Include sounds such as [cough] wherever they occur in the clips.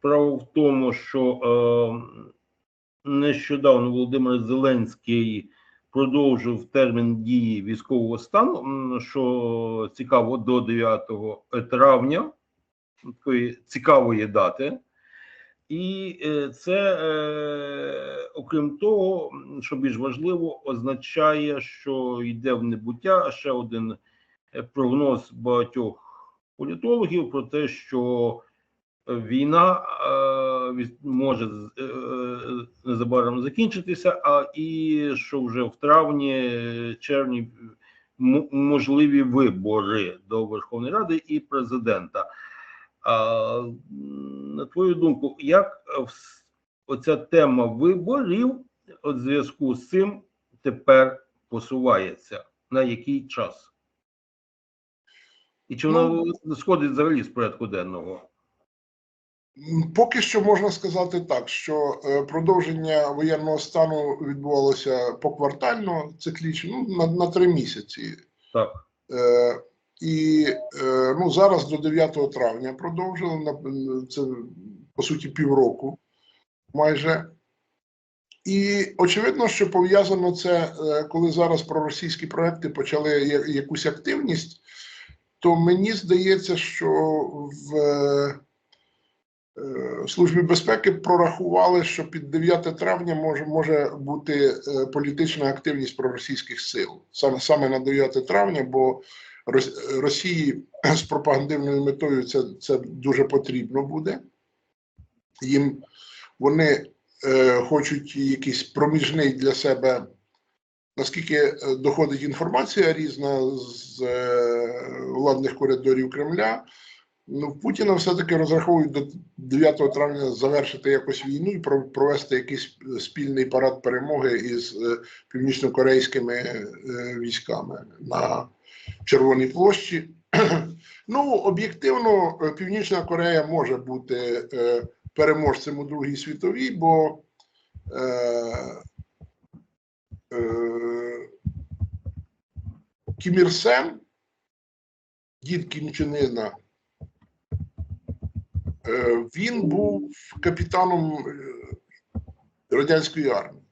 Справа в тому, що е, нещодавно Володимир Зеленський продовжив термін дії військового стану, що цікаво, до 9 травня, такої цікавої дати. І е, це, е, окрім того, що більш важливо, означає, що йде в небуття ще один е, прогноз багатьох політологів про те, що війна е, може е, незабаром закінчитися, а і що вже в травні, е, червні можливі вибори до Верховної Ради і президента. А, на твою думку, як е, оця тема виборів у зв'язку з цим тепер посувається? На який час? І чи вона сходить взагалі з порядку денного? Поки що можна сказати так, що е, продовження воєнного стану відбувалося поквартально, циклічно, ну, на, на три місяці. Так. Е, і е, ну, зараз до 9 травня продовжили на це по суті півроку майже. І очевидно, що пов'язано це, е, коли зараз проросійські проекти почали якусь активність, то мені здається, що в Службі безпеки прорахували, що під 9 травня може, може бути е, політична активність проросійських сил саме саме на 9 травня, бо Рос- Росії [clears throat] з пропагандивною метою це, це дуже потрібно буде. Їм вони е, хочуть якийсь проміжний для себе, наскільки е, доходить інформація різна з е, владних коридорів Кремля. Ну, Путіна все-таки розраховують до 9 травня завершити якось війну і провести якийсь спільний парад перемоги із е, північнокорейськими е, військами на Червоній площі. [clears throat] Ну, об'єктивно, е, Північна Корея може бути переможцем у Другій світовій, бо е, е, Кім Ір Сен, дід Кім Чен Ына, е, він був капітаном е, радянської армії.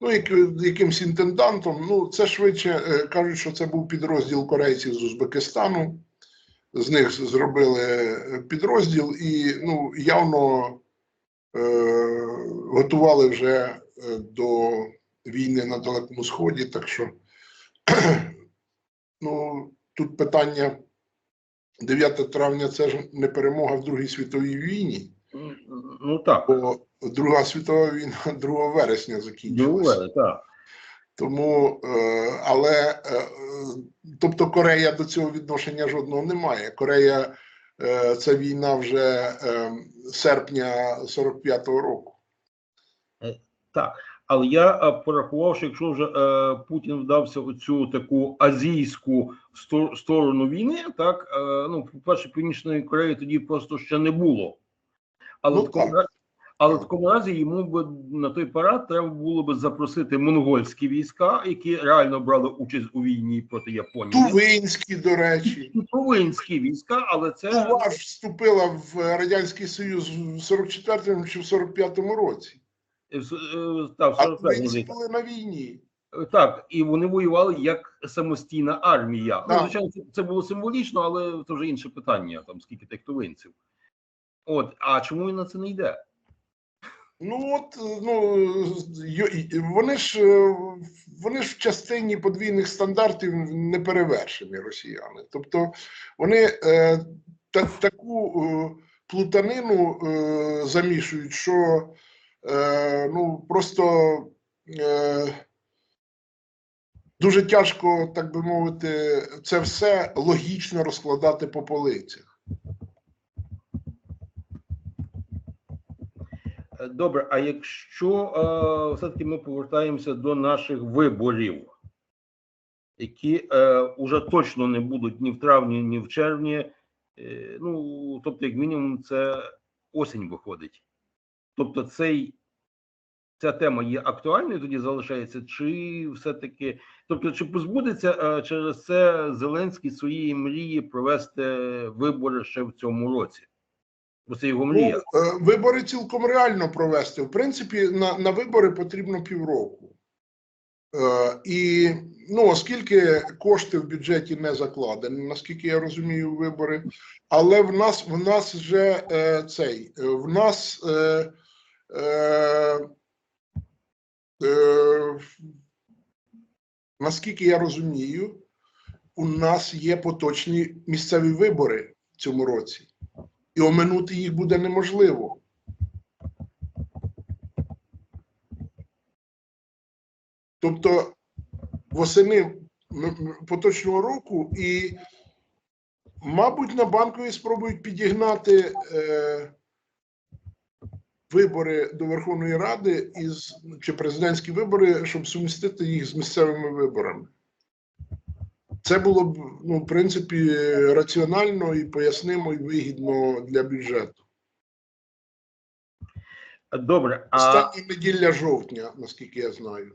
Ну, як, якимсь інтендантом. Ну, це швидше е, кажуть, що це був підрозділ корейців з Узбекистану. З них зробили е, підрозділ і ну, явно е, готували вже е, до війни на Далекому Сході. Так що [clears throat] ну, тут питання 9 травня це ж не перемога в Другій світовій війні, Ну так, бо Друга світова війна [laughs] 2 вересня закінчилася. Так. Тому, е, але е, тобто Корея до цього відношення жодного не має. Корея е, це війна вже е, серпня 45-го року. Так, але я е, порахував, що якщо вже е, Путін вдався у цю таку азійську сто- сторону війни, так е, ну, по-перше, Північної Кореї тоді просто ще не було. Але, Ну, в такому, разі- але в такому разі йому би на той парад треба було би запросити монгольські війська, які реально брали участь у війні проти Японії. Тувинські, до речі, Тувинські війська, але це Тува ж вступила в Радянський Союз в 44-му чи в 45-му році. Е, е, так, 45 тувинці були на війні. Е, Так, і вони воювали як самостійна армія. Ну, звичайно, це, було символічно, але це вже інше питання, там скільки тих тувинців. От, а чому він на це не йде? Ну от ну вони ж вони ж в частині подвійних стандартів не перевершені росіяни. Тобто вони е, та, таку е, плутанину е, замішують, що е, ну просто е, дуже тяжко, так би мовити, це все логічно розкладати по полицях. Добре, а якщо е, все-таки ми повертаємося до наших виборів, які е, уже точно не будуть ні в травні, ні в червні, е, ну тобто, як мінімум, це осінь виходить. Тобто, цей ця тема є актуальною, тоді залишається, чи все-таки, тобто, чи позбудеться е, через це Зеленський своєї мрії провести вибори ще в цьому році? Його мрія. Ну, е, вибори цілком реально провести. В принципі, на, на вибори потрібно півроку. Е, і ну, оскільки кошти в бюджеті не закладені, наскільки я розумію, вибори, але в нас в нас вже е, цей е, в нас. Е, е, наскільки я розумію, у нас є поточні місцеві вибори в цьому році і оминути їх буде неможливо. Тобто восени поточного року і, мабуть, на банковій спробують підігнати е, вибори до Верховної Ради із чи президентські вибори, щоб сумістити їх з місцевими виборами. Це було б, ну, в принципі, раціонально і пояснимо, і вигідно для бюджету. Добре, а Остання неділя жовтня, наскільки я знаю.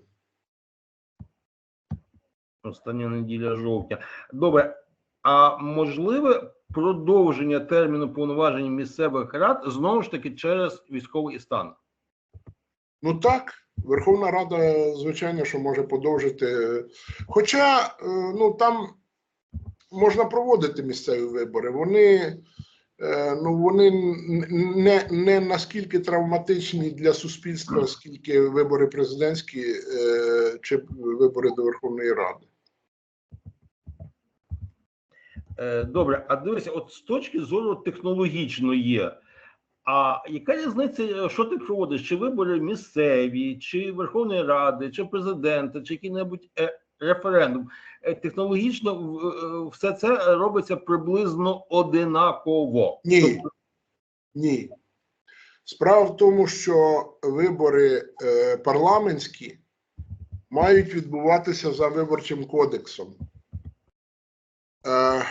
остання неділя жовтня. Добре, а можливе продовження терміну повноважень місцевих рад знову ж таки через військовий стан? Ну так, Верховна Рада, звичайно, що може подовжити. Хоча е, ну там можна проводити місцеві вибори. Вони, е, ну, вони не, не наскільки травматичні для суспільства, скільки вибори президентські е, чи вибори до Верховної Ради. Е, Добре, а дивися, от з точки зору технологічної, а яка різниця, що ти проводиш? Чи вибори місцеві, чи Верховної Ради, чи президента, чи який-небудь е, референдум? Е, Технологічно е, все це робиться приблизно одинаково. Ні. Тобто, Ні. Справа в тому, що вибори е, парламентські мають відбуватися за виборчим кодексом. Е,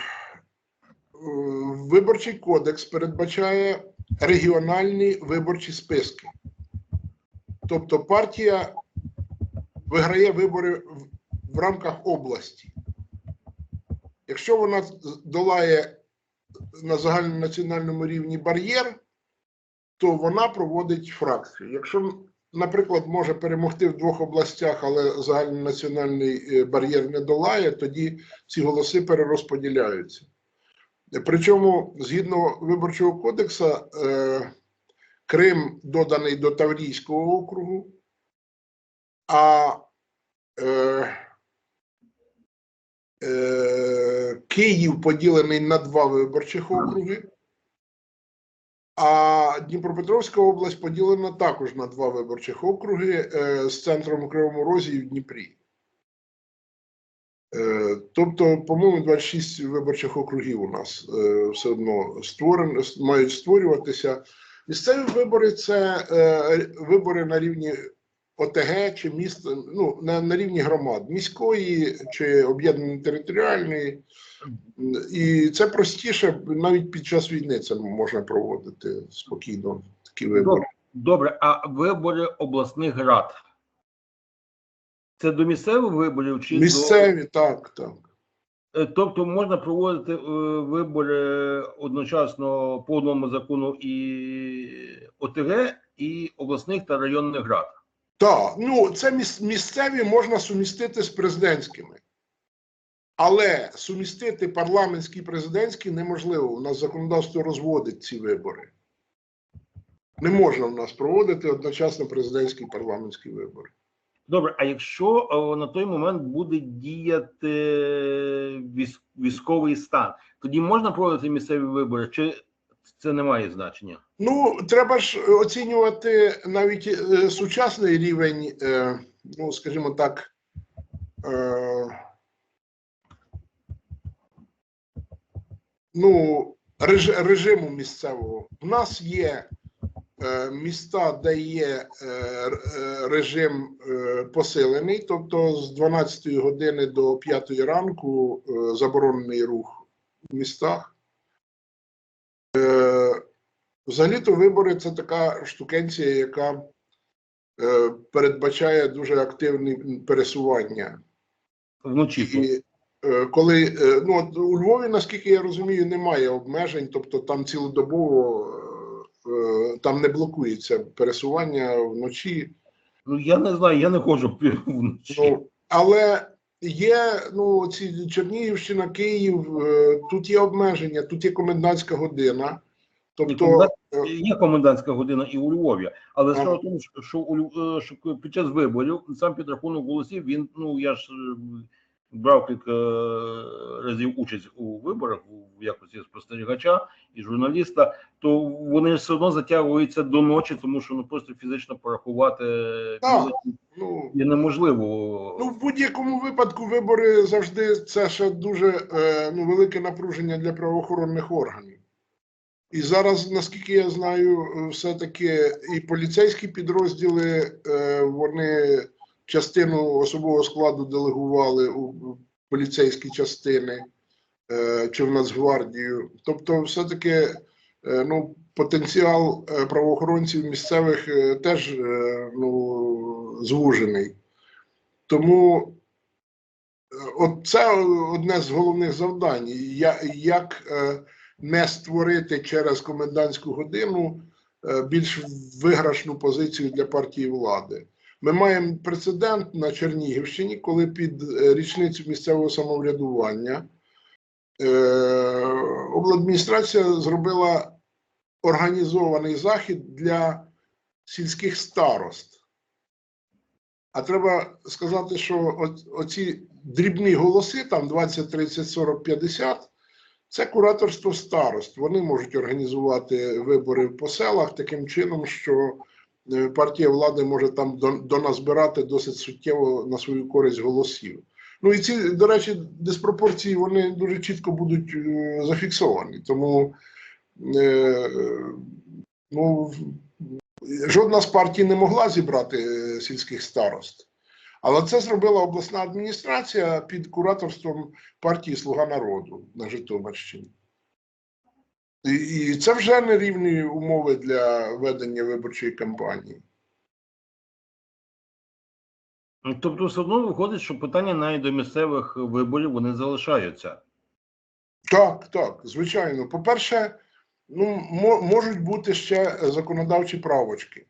виборчий кодекс передбачає регіональні виборчі списки. Тобто партія виграє вибори в, рамках області. Якщо вона долає на загальнонаціональному рівні бар'єр, то вона проводить фракцію. Якщо, наприклад, може перемогти в двох областях, але загальнонаціональний е, бар'єр не долає, тоді ці голоси перерозподіляються. Причому, згідно виборчого кодексу, е, Крим доданий до Таврійського округу, а е, е, Київ поділений на два виборчих округи, а Дніпропетровська область поділена також на два виборчих округи з центром Кривому Розі і в Дніпрі. Е, тобто, по-моєму, 26 виборчих округів у нас е, все одно створен, мають створюватися. Місцеві вибори це е, вибори на рівні ОТГ чи міст, ну, на, на рівні громад, міської чи об'єднаної територіальної. І це простіше, навіть під час війни це можна проводити спокійно, такі вибори. Добре, а вибори обласних рад? Це до місцевих виборів чи до Місцеві, так, так. Е, Тобто можна проводити е, вибори одночасно по одному закону і ОТГ, і обласних та районних рад. Так, ну це місцеві можна сумістити з президентськими. Але сумістити парламентські і президентські неможливо. У нас законодавство розводить ці вибори. Не можна в нас проводити одночасно президентські і парламентські вибори. Добре, а якщо е, на той момент буде діяти військовий стан, тоді можна проводити місцеві вибори, чи це не має значення? Ну, треба ж оцінювати навіть е, сучасний рівень, е, ну, скажімо так, ну, реж, режиму місцевого. У нас є міста, де є е, е, режим е, посилений, тобто з 12 години до 5 ранку е, заборонений рух в містах. Е, Взагалі-то вибори це така штукенція, яка е, передбачає дуже активне пересування. Вночі. І е, коли е, ну от у Львові, наскільки я розумію, немає обмежень, тобто там цілодобово там не блокується пересування вночі. Ну я не знаю, я не ходжу вночі. Ну, але є ну, ці Чернігівщина, Київ, е, тут є обмеження, тут є комендантська година. Тобто, Комендант- Є комендантська година і у Львові, але справа в тому, що- що, у е, що під час виборів сам підрахунок голосів він ну я ж е, брав кілька е, разів участь у виборах у якості спостерігача і журналіста, то вони все одно затягуються до ночі, тому що ну просто фізично порахувати Так. ну, неможливо. Ну, в будь-якому випадку вибори завжди це ще дуже е, ну, велике напруження для правоохоронних органів. І зараз, наскільки я знаю, все-таки і поліцейські підрозділи е, вони частину особового складу делегували у поліцейські частини е, чи в Нацгвардію. Тобто, все-таки е, ну, потенціал е, правоохоронців місцевих теж ну, звужений. Тому це одне з головних завдань. Як не створити через комендантську годину більш виграшну позицію для партії влади. Ми маємо прецедент на Чернігівщині, коли під е, річницю місцевого самоврядування е, обладміністрація зробила організований захід для сільських старост. А треба сказати, що оці дрібні голоси, там 20, 30, 40, 50, це кураторство старост. Вони можуть організувати вибори по селах таким чином, що партія влади може там до- доназбирати досить суттєво на свою користь голосів. Ну і ці, до речі, диспропорції вони дуже чітко будуть е, зафіксовані. Тому е, ну, жодна з партій не могла зібрати е, сільських старост. Але це зробила обласна адміністрація під кураторством партії Слуга народу на Житомирщині. І, це вже нерівні умови для ведення виборчої кампанії. Тобто, все одно виходить, що питання навіть до місцевих виборів вони залишаються. Так, так, звичайно. По-перше, ну, можуть бути ще законодавчі правочки.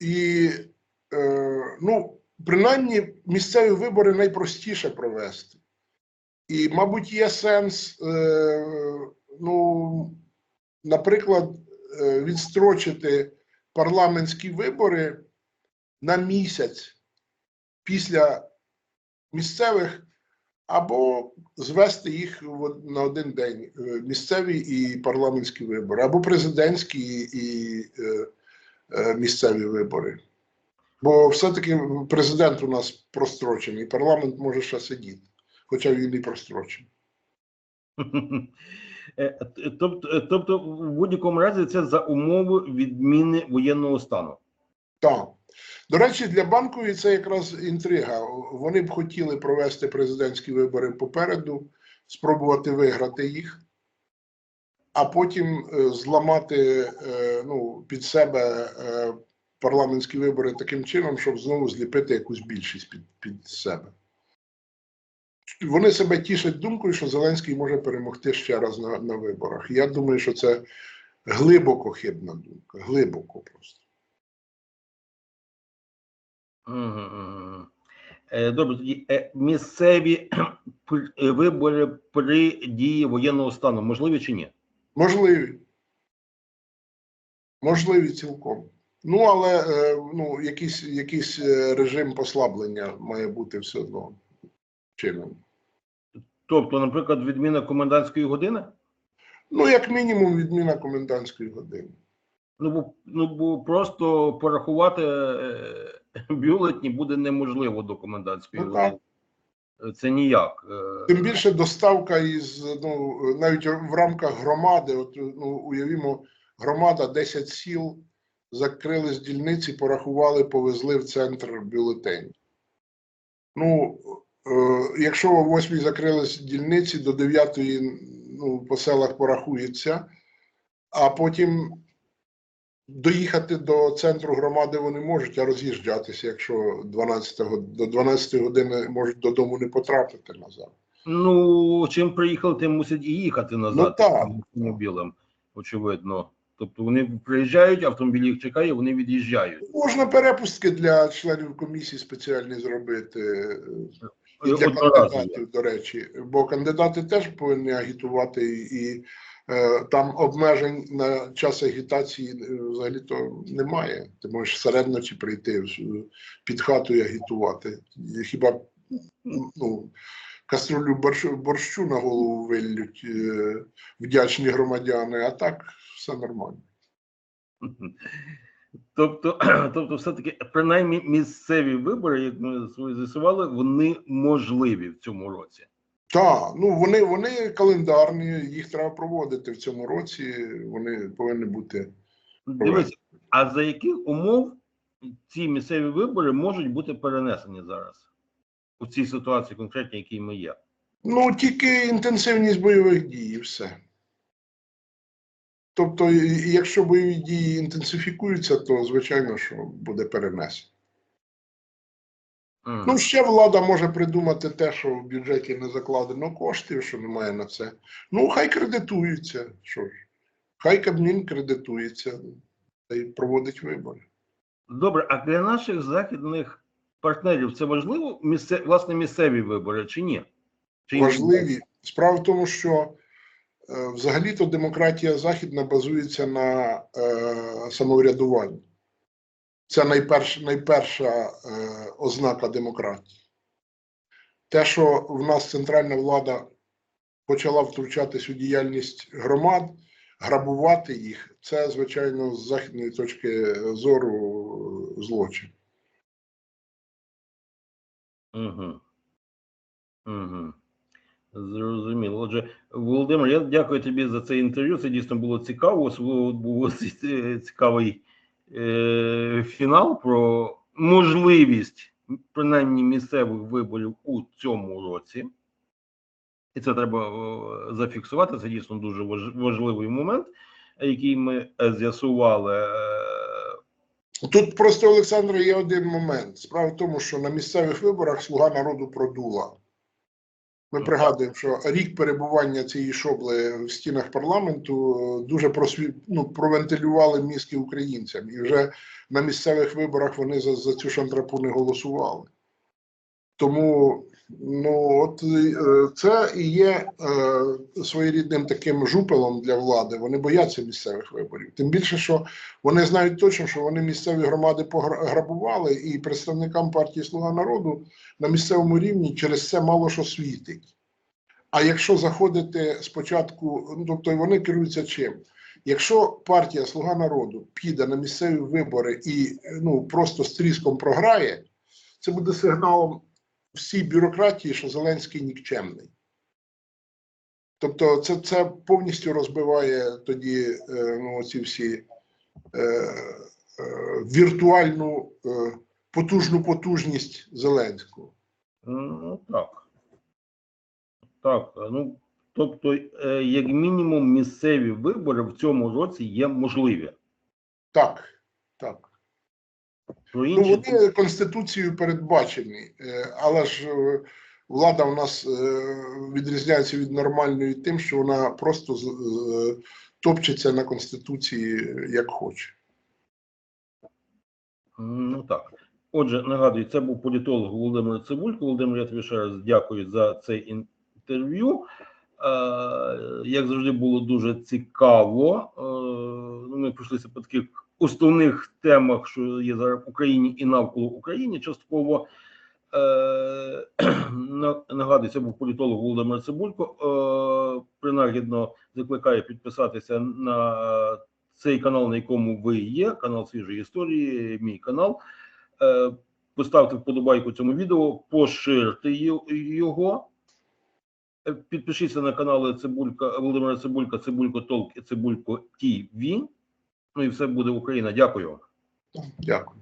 І, е, ну, принаймні, місцеві вибори найпростіше провести. І, мабуть, є сенс, е, ну, наприклад, е, відстрочити парламентські вибори на місяць після місцевих або звести їх на один день е, місцеві і парламентські вибори, або президентські і, і е, місцеві вибори. Бо все-таки президент у нас прострочений, парламент може ще сидіти, хоча він і прострочений. Тобто, тобто, в будь-якому разі це за умови відміни воєнного стану. Так. До речі, для банкової це якраз інтрига. Вони б хотіли провести президентські вибори попереду, спробувати виграти їх, а потім е, зламати ну, під себе парламентські вибори таким чином, щоб знову зліпити якусь більшість під, під себе. Вони себе тішать думкою, що Зеленський може перемогти ще раз на, на виборах. Я думаю, що це глибоко хибна думка. Глибоко просто. Е, Добре, тоді е, місцеві [clears throat] е, вибори при дії воєнного стану можливі чи ні? Можливі. Можливі цілком. Ну, але ну, якийсь, якийсь режим послаблення має бути все одно чином. Тобто, наприклад, відміна комендантської години? Ну, як мінімум, відміна комендантської години. Ну бо ну бо просто порахувати е, [laughs] бюлетні буде неможливо до комендантської Ну, так. години. Це ніяк. Е, Тим більше доставка із ну, навіть в рамках громади, от ну, уявімо, громада 10 сіл закрили з дільниці, порахували, повезли в центр бюлетень. Ну, якщо о 8 закрили з дільниці, до 9 ну, по селах порахується, а потім доїхати до центру громади вони можуть, а роз'їжджатися, якщо 12 до 12 години можуть додому не потрапити назад. Ну чим приїхали, тим мусять і їхати назад Ну, так. автомобілем, очевидно. Тобто вони приїжджають, автомобіль їх чекає, вони від'їжджають. Можна перепустки для членів комісії спеціальні зробити е, для кандидатів, до речі, бо кандидати теж повинні агітувати, і е, там обмежень на час агітації е, взагалі-то немає. Ти можеш серед ночі прийти під хату і агітувати. І Хіба ну, каструлю борщу, борщу на голову виллють е, вдячні громадяни, а так все нормально. Тобто, [clears throat] тобто, все-таки, принаймні, місцеві вибори, як ми з'ясували, вони можливі в цьому році. Так, ну вони, вони календарні, їх треба проводити в цьому році. Вони повинні бути. Дивись, а за яких умов ці місцеві вибори можуть бути перенесені зараз у цій ситуації, конкретній, якій ми є? Ну, тільки інтенсивність бойових дій, і все. Тобто, якщо бойові дії інтенсифікуються, то звичайно, що буде перенесено. Ну, ще влада може придумати те, що в бюджеті не закладено коштів, що немає на це. Ну, хай кредитуються. Що ж, хай Кабмін кредитується та й проводить вибори. Добре, а для наших західних партнерів це важливо місце, власне місцеві вибори чи ні? Чи важливі. Справа в тому, що взагалі-то демократія західна базується на е, самоврядуванні. Це найперш, найперша е, ознака демократії. Те, що в нас центральна влада почала втручатись у діяльність громад, грабувати їх, це, звичайно, з західної точки зору е, злочин. Угу. Угу. Зрозуміло. Отже, Володимир, я дякую тобі за це інтерв'ю. Це дійсно було цікаво. Особливо був цікавий е, фінал про можливість принаймні місцевих виборів у цьому році. І це треба е, зафіксувати. Це дійсно дуже важ- важливий момент, який ми е, з'ясували. Е, Тут просто, Олександр, є один момент. Справа в тому, що на місцевих виборах Слуга народу продула. Ми пригадуємо, що рік перебування цієї шобли в стінах парламенту е, дуже просві... ну, провентилювали мізки українцям. І вже на місцевих виборах вони за, за цю шантрапу не голосували. Тому ну, от, е, це і є е, своєрідним таким жупелом для влади. Вони бояться місцевих виборів. Тим більше, що вони знають точно, що вони місцеві громади пограбували, і представникам партії Слуга народу на місцевому рівні через це мало що світить. А якщо заходити спочатку, ну тобто вони керуються чим? Якщо партія Слуга народу піде на місцеві вибори і ну просто з тріском програє, це буде сигналом всій бюрократії, що Зеленський нікчемний. Тобто, це, це повністю розбиває тоді е, ну, ці всі е, е, віртуальну е, потужну потужність Зеленського. Ну так. Так, ну тобто, е, як мінімум, місцеві вибори в цьому році є можливі. Так, так. Ну, вони Конституцією передбачені, е, але ж е, влада у нас е, відрізняється від нормальної тим, що вона просто топчеться на Конституції як хоче. ну так. Отже, нагадую, це був політолог Володимир Цибулько. Володимир, я тобі ще раз дякую за це інтерв'ю. Е, як завжди, було дуже цікаво. Е, ну, ми пройшлися по таких основних темах, що є зараз в Україні і навколо України. Частково е, [clears throat] нагадую, був політолог Володимир Цибулько. Принагідно закликаю підписатися на цей канал, на якому ви є, канал свіжої історії, мій канал. Поставте вподобайку цьому відео, поширте його. Е, Підпишіться на канали Цибулька Володимира Цибулька, Цибулько Толк і Цибулько ТВ. Ну і все буде Україна. Дякую. Дякую.